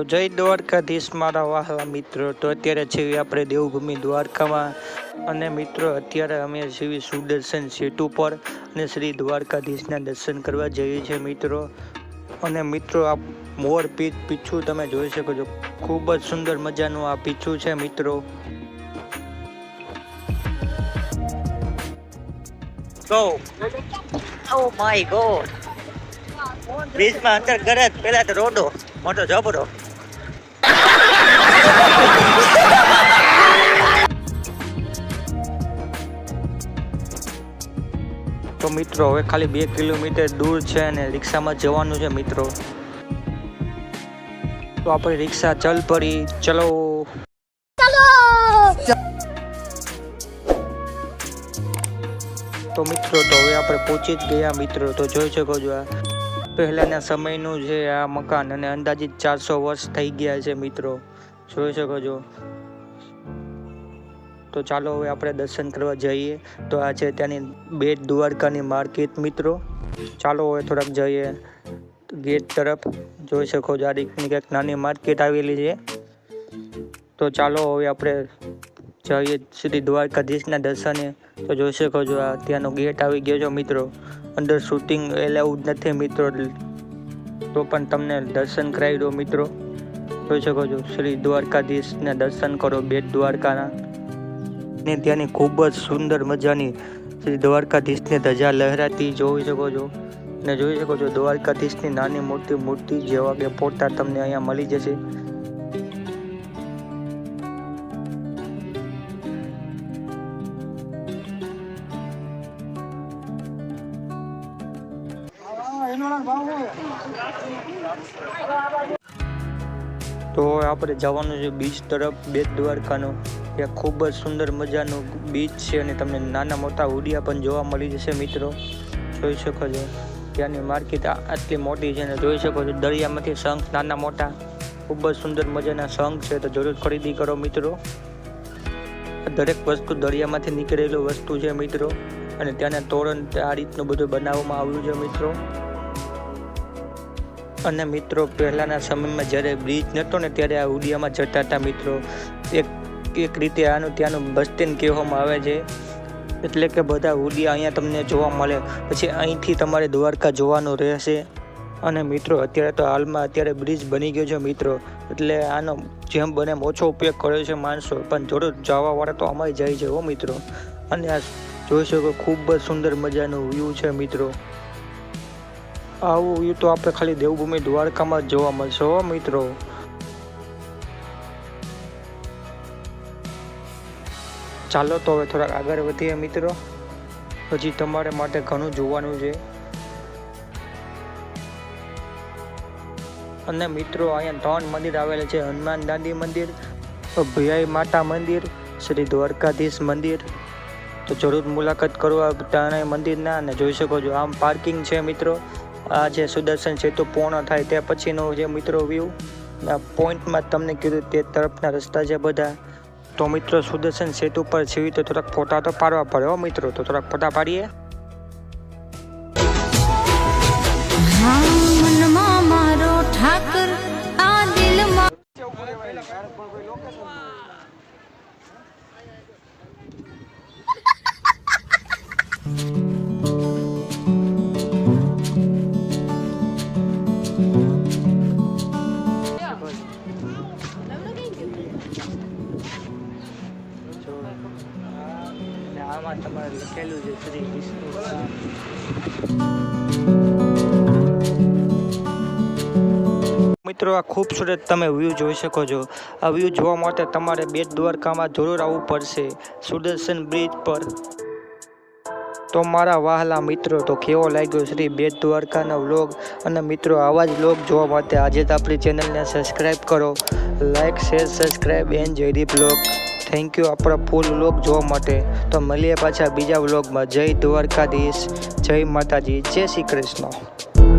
તો જય દ્વારકાધીશ મારા વાહલા મિત્રો. તો અત્યારે છીએ આપણે દેવભૂમિ દ્વારકામાં. અને મિત્રો અત્યારે અમે છીએ સુદર્શન સેતુ પર અને શ્રી દ્વારકાધીશના દર્શન કરવા જઈએ છીએ મિત્રો. અને મિત્રો આ મોર પીચ પીછું તમે જોઈ શકો છો. ખૂબ જ સુંદર મજાનું આ પીછું છે મિત્રો. ગો ઓ માય ગોડ બ્રિજમાં અંતર કરે જ. તો રોડો મોટો જબરો. તો મિત્રો હવે ખાલી બે કિલોમીટર દૂર છે અને રિક્ષામાં જવાનું છે મિત્રો. તો આપણે રિક્ષા ચલ પડી. ચલો. તો મિત્રો તો હવે આપણે પહોંચી જ ગયા મિત્રો. તો જોઈ શકો છો આ. પહેલાંના સમયનું છે આ મકાન અને અંદાજિત ચારસો વર્ષ થઈ ગયા છે મિત્રો. જોઈ શકો છો. તો ચાલો હવે આપણે દર્શન કરવા જઈએ. તો આ છે ત્યાંની બેટ દ્વારકાની માર્કેટ, મિત્રો. ચાલો હવે થોડાક જઈએ ગેટ તરફ. જોઈ શકો છો આ રીતની કંઈક નાની માર્કેટ આવેલી છે. તો ચાલો હવે આપણે જઈએ શ્રી દ્વારકાધીશના દર્શને. તો જોઈ શકો છો આ ત્યાંનો ગેટ આવી ગયો છે, મિત્રો. અંદર શૂટિંગ એલાઉડ નથી, મિત્રો. તો પણ તમને દર્શન કરાવી દો મિત્રો. જોઈ શકો છો. શ્રી દ્વારકાધીશના દર્શન કરો, બેટ દ્વારકાના. ને ત્યાંની ખૂબ જ સુંદર મજાની શ્રી દ્વારકાધીશને ધજા લહેરાતી જોઈ શકો છો. ને જોઈ શકો છો, દ્વારકાધીશની નાની મોટી મૂર્તિ જેવા કે ફોટા તમને અહીંયા મળી જશે. તો આપણે જવાનું છે બીચ તરફ, બેટ દ્વારકાનો. ત્યાં ખૂબ જ સુંદર મજાનું બીચ છે અને તમને નાના મોટા ઉડિયા પણ જોવા મળી જશે મિત્રો. જોઈ શકો છો. ત્યાંની માર્કેટ આટલી મોટી છે અને જોઈ શકો છો દરિયામાંથી શંખ નાના મોટા. ખૂબ જ સુંદર મજાના શંખ છે તો જરૂર ખરીદી કરો મિત્રો. દરેક વસ્તુ દરિયામાંથી નીકળેલું વસ્તુ છે મિત્રો. અને ત્યાંના તોરણ, આ રીતનું બધું બનાવવામાં આવ્યું છે મિત્રો. અને મિત્રો, પહેલાંના સમયમાં જ્યારે બ્રિજ નહોતો ને ત્યારે આ ઉડિયામાં જતા હતા મિત્રો. એક એક રીતે આનું ત્યાંનું બસ સ્ટેન્ડ કહેવામાં આવે છે. એટલે કે બધા ઉડિયા અહીંયા તમને જોવા મળે. પછી અહીંથી તમારે દ્વારકા જોવાનું રહેશે. અને મિત્રો, અત્યારે તો હાલમાં અત્યારે બ્રિજ બની ગયો છે મિત્રો. એટલે આનો જેમ બને એમ ઓછો ઉપયોગ કર્યો છે માણસો. પણ જરૂર જવાવાળા તો અમારી જાય છે હો મિત્રો. અને આ જોઈ શકો, ખૂબ જ સુંદર મજાનું વ્યૂ છે મિત્રો. આવું વ્યૂ તો આપણે ખાલી દેવભૂમિ દ્વારકામાં જ જોવા મળશે હો મિત્રો. ચાલો તો હવે થોડાક આગળ વધીએ મિત્રો. હજી તમારે માટે ઘણું જોવાનું છે. અને મિત્રો અહીંયા ત્રણ મંદિર આવેલા છે. હનુમાન દાદી મંદિર, ભૈયાઈ માતા મંદિર, શ્રી દ્વારકાધીશ મંદિર. તો જરૂર મુલાકાત કરો આ ત્રણેય મંદિરના અને જોઈ શકો છો. આમ પાર્કિંગ છે મિત્રો. આ જે સુદર્શન સેતુ પૂર્ણ થાય તે પછીનો જે મિત્રો વ્યૂ પોઈન્ટમાં તમને કીધું તે તરફના રસ્તા છે બધા. તો મિત્રો, સુદર્શન સેતુ પર જીવી તો થોડાક ફોટા તો પાડવા પડે હો મિત્રો, તો થોડાક ફોટા પાડીએ. ઠાકર, આ દિલમાં આમાં લખેલું છે શ્રી વિષ્ણુ. મિત્રો, આ ખૂબસૂરત તમે વ્યૂ જોઈ શકો છો. આ વ્યૂ જોવા માટે તમારે બેટ દ્વારકામાં જરૂર આવવું પડશે. સુદર્શન બ્રિજ પર. તો મારા વહાલા મિત્રો, તો કેવો લાગ્યો શ્રી બેટ દ્વારકાનો વ્લોગ અને મિત્રો, આવા જ વ્લોગ જોવા માટે આજે જ આપણી ચેનલને સબસ્ક્રાઈબ કરો. Like share subscribe and Jaydeep vlog thank you આપણા ફૂલ વ્લોગ જોવા માટે. તો મળીએ પાછા બીજા વ્લોગમાં જય દ્વારકાધીશ. જય માતાજી. જય શ્રી કૃષ્ણ.